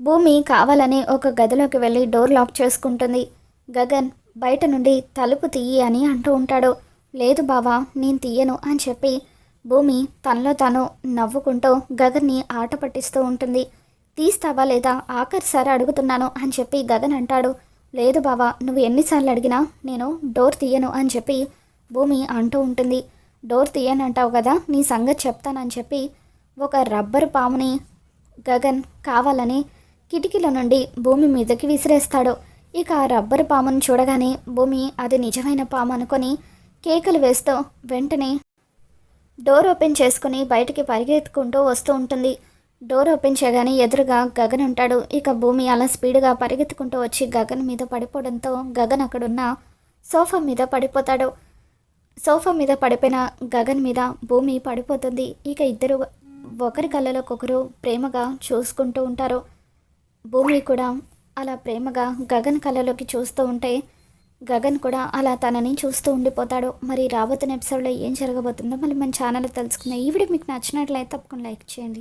భూమి కావాలని ఒక గదిలోకి వెళ్ళి డోర్ లాక్ చేసుకుంటుంది. గగన్ బయట నుండి తలుపు తీయి అని అంటూ ఉంటాడు. లేదు బావా నేను తీయను అని చెప్పి భూమి తనలో తాను నవ్వుకుంటూ గగన్ని ఆట పట్టిస్తూ ఉంటుంది. తీస్తావా లేదా? ఆఖరిసారి అడుగుతున్నాను అని చెప్పి గగన్ అంటాడు. లేదు బావా నువ్వు ఎన్నిసార్లు అడిగినా నేను డోర్ తీయను అని చెప్పి భూమి అంటూ ఉంటుంది. డోర్ తీయనంటావు కదా నీ సంగతి చెప్తానని చెప్పి ఒక రబ్బరు పాముని గగన్ కావాలని కిటికీల నుండి భూమి మీదకి విసిరేస్తాడు. ఇక ఆ రబ్బరు పామును చూడగానే భూమి అది నిజమైన పాము అనుకొని కేకలు వేస్తూ వెంటనే డోర్ ఓపెన్ చేసుకుని బయటికి పరిగెత్తుకుంటూ వస్తూ ఉంటుంది. డోర్ ఓపెన్ చేయగానే ఎదురుగా గగన్ ఉంటాడు. ఇక భూమి అలా స్పీడ్గా పరిగెత్తుకుంటూ వచ్చి గగన్ మీద పడిపోవడంతో గగన్ అక్కడున్న సోఫా మీద పడిపోతాడు. సోఫా మీద పడిపోయిన గగన్ మీద భూమి పడిపోతుంది. ఇక ఇద్దరు ఒకరి కళ్ళలోకొకరు ప్రేమగా చూసుకుంటూ ఉంటారు. భూమి కూడా అలా ప్రేమగా గగన్ కళ్ళలోకి చూస్తూ ఉంటే గగన్ కూడా అలా తనని చూస్తూ ఉండిపోతాడు. మరి రాబోతున్న ఎపిసోడ్లో ఏం జరగబోతుందో మళ్ళీ మన ఛానల్లో తెలుసుకుందాం. ఈ వీడియో మీకు నచ్చినట్లయితే తప్పకుండా లైక్ చేయండి.